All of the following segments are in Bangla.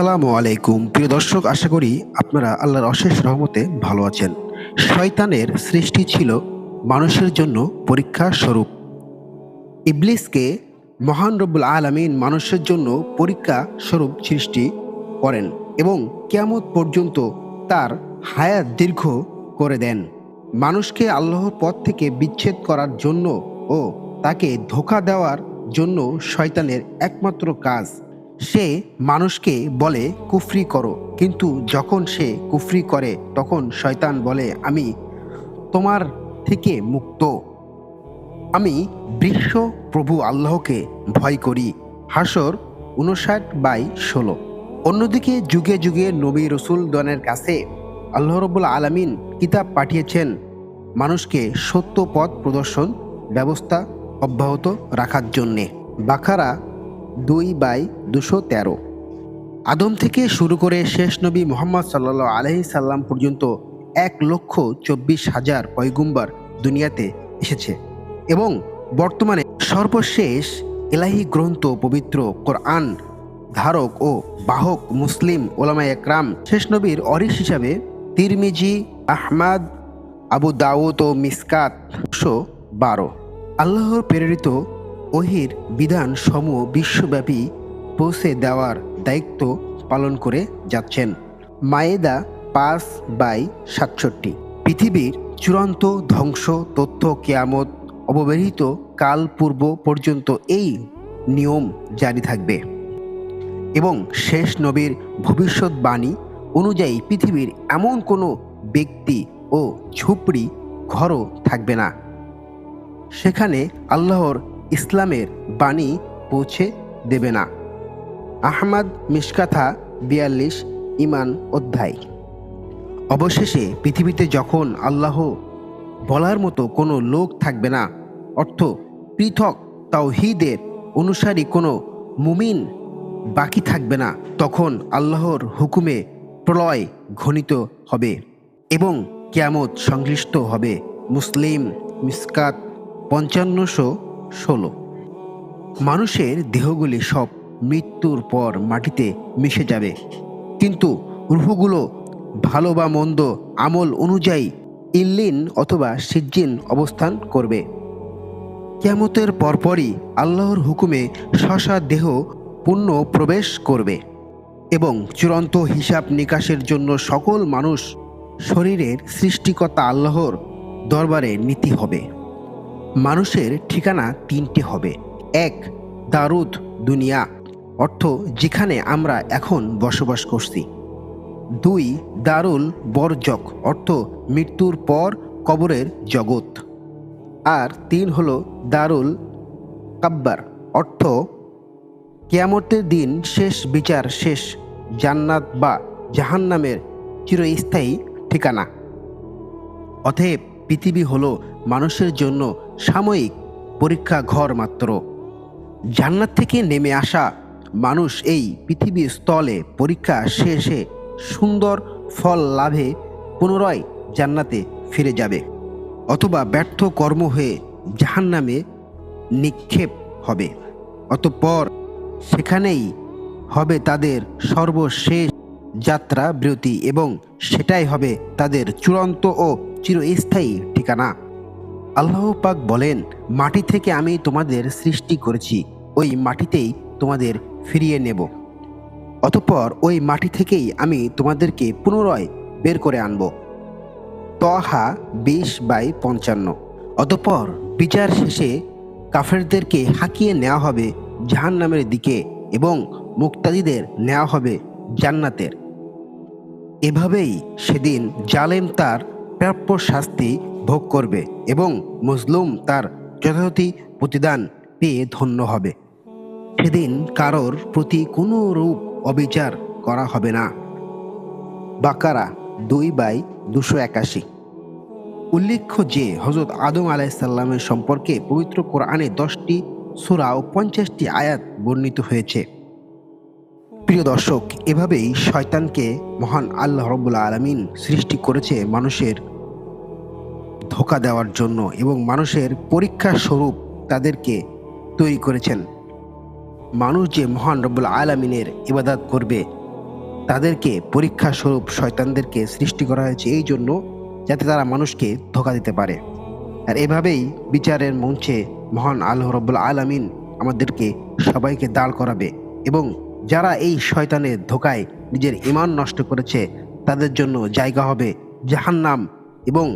আসসালামু আলাইকুম। প্রিয় দর্শক, আশা করি আপনারা আল্লাহর অশেষ রহমতে ভালো আছেন। শয়তানের সৃষ্টি ছিল মানুষের জন্য পরীক্ষা স্বরূপ। ইবলিসকে মহান রব্বুল আলামিন মানুষের জন্য পরীক্ষা স্বরূপ সৃষ্টি করেন এবং কেয়ামত পর্যন্ত তার হায়াত দীর্ঘ করে দেন। মানুষকে আল্লাহর পথ থেকে বিচ্ছেদ করার জন্য ও তাকে ধোকা দেওয়ার জন্য শয়তানের একমাত্র কাজ সে মানুষকে বলে, কুফরি করো। কিন্তু যখন সে কুফরি করে, তখন শয়তান বলে, আমি তোমার থেকে মুক্ত। আমি বৃক্ষ প্রভু আল্লাহকে ভয় করি। হাসর উনষাট বাই ষোলো। অন্যদিকে যুগে যুগে নবী রসুল দনের কাছে আল্লাহ রবুল আলমিন কিতাব পাঠিয়েছেন মানুষকে সত্য পথ প্রদর্শন ব্যবস্থা অব্যাহত রাখার জন্যে। বাখারা দুই বাই দুশো তেরো। আদম থেকে শুরু করে শেষ নবী মোহাম্মদ সাল্লা আলহি সাল্লাম পর্যন্ত এক লক্ষ চব্বিশ হাজার পয়গুম্বার দুনিয়াতে এসেছে এবং বর্তমানে সর্বশেষ এলাহি গ্রন্থ পবিত্র কোরআন ধারক ও বাহক মুসলিম ওলামা একরাম শেষ নবীর অরিস হিসাবে তিরমিজি, আহমাদ, আবু দাউদ ও মিসকাত বারো। আল্লাহর প্রেরিত ওহির বিধান সমূহ বিশ্বব্যাপী পৌঁছে দেওয়ার দায়িত্ব পালন করে যাচ্ছেন। মায়েদা পাঁচ বাই সাতষট্টি। পৃথিবীর চূড়ান্ত ধ্বংস, তথ্য, কেয়ামত অববেহিত কাল পূর্ব পর্যন্ত এই নিয়ম জারি থাকবে। এবং শেষ নবীর ভবিষ্যৎবাণী অনুযায়ী পৃথিবীর এমন কোনো ব্যক্তি ও ঝুপড়ি ঘরও থাকবে না। সেখানে আল্লাহর ইসলামের বাণী পৌঁছে দেবে না। আহমাদ মিসকাথা বিয়াল্লিশ ইমান অধ্যায়। অবশেষে পৃথিবীতে যখন আল্লাহ বলার মতো কোনো লোক থাকবে না, অর্থ পৃথক তাওহিদের অনুসারী কোনো মুমিন বাকি থাকবে না, তখন আল্লাহর হুকুমে প্রলয় ঘনিত হবে এবং কেয়ামত সংশ্লিষ্ট হবে। মুসলিম মিসকাত পঞ্চান্নশো ষোলো। মানুষের দেহগুলি সব মৃত্যুর পর মাটিতে মিশে যাবে। কিন্তু রুহগুলো ভালো বা মন্দ আমল অনুযায়ী ইল্লিন অথবা সিজ্জিন অবস্থান করবে। কেমতের পরপরই আল্লাহর হুকুমে শশা দেহ পুণ্য প্রবেশ করবে এবং চূড়ান্ত হিসাব নিকাশের জন্য সকল মানুষ শরীরের সৃষ্টিকর্তা আল্লাহর দরবারে নীতি হবে। মানুষের ঠিকানা তিনটে হবে। এক, দারুদ দুনিয়া, অর্থ যেখানে আমরা এখন বসবাস করছি। দুই, দারুল বরজক, অর্থ মৃত্যুর পর কবরের জগৎ। আর তিন হলো দারুল কাব্বার, অর্থ কেয়ামতের দিন শেষ বিচার শেষ, জান্নাত বা জাহান্নামের চিরস্থায়ী ঠিকানা। অতএব পৃথিবী হলো মানুষের জন্য সাময়িক পরীক্ষা ঘর মাত্র। জান্নাত থেকে নেমে আসা মানুষ এই পৃথিবীর স্থলে পরীক্ষা শেষে সুন্দর ফল লাভে পুনরায় জান্নাতে ফিরে যাবে অথবা ব্যর্থ কর্ম হয়ে জাহান্নামে নিক্ষেপ হবে। অতঃপর সেখানেই হবে তাদের সর্বশেষ যাত্রা বিরতি এবং সেটাই হবে তাদের চূড়ান্ত ও চিরস্থায়ী ঠিকানা। আল্লাহ পাক বলেন, মাটি থেকে আমি তোমাদের সৃষ্টি করেছি, ওই মাটিতেই তোমাদের ফিরিয়ে নেব। অতঃপর ওই মাটি থেকেই আমি তোমাদেরকে পুনরায় বের করে আনব। তহা বিশ বাই পঞ্চান্ন। অতঃপর বিচার শেষে কাফেরদেরকে হাঁকিয়ে নেওয়া হবে জাহান নামের দিকে এবং মুক্তাদিদের নেওয়া হবে জান্নাতের। এভাবেই সেদিন জালেম তার প্রাপ্য শাস্তি ভোগ করবে এবং মজলুম তার যথাযথ প্রতিদান পেয়ে ধন্য হবে। সেদিন কারোর প্রতি কোনো রূপ অবিচার করা হবে না। বাকারা দুই বাই দুশো একাশি। উল্লেখ্য যে হজরত আদম আলাইসাল্লামের সম্পর্কে পবিত্র কোরআনে দশটি সুরা ও পঞ্চাশটি আয়াত বর্ণিত হয়েছে। প্রিয় দর্শক, এভাবেই শয়তানকে মহান আল্লাহ রব্বুল্লা আলমিন সৃষ্টি করেছে মানুষের ধোকা দেওয়ার জন্য এবং মানুষের পরীক্ষা স্বরূপ তাদেরকে তৈরি করেছেন। মানুষ যে মহান রব্বুল আলমিনের ইবাদাত করবে, তাদেরকে পরীক্ষা স্বরূপ শয়তানদেরকে সৃষ্টি করা হয়েছে এই জন্য যাতে তারা মানুষকে ধোকা দিতে পারে। আর এভাবেই বিচারের মঞ্চে মহান আল্লাহ রব্বুল আলামিন আমাদেরকে সবাইকে দাঁড় করাবে এবং যারা এই শয়তানের ধোকায় নিজের ইমান নষ্ট করেছে, তাদের জন্য জায়গা হবে জাহান্নাম এবং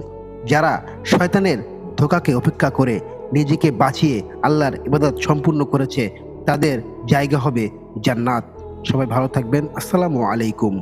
যারা শয়তানের ধোকাকে অপেক্ষা করে নিজেকে বাঁচিয়ে আল্লাহর ইবাদত সম্পূর্ণ করেছে, তাদের জায়গা হবে জান্নাত। সবাই ভালো থাকবেন। আসসালামু আলাইকুম।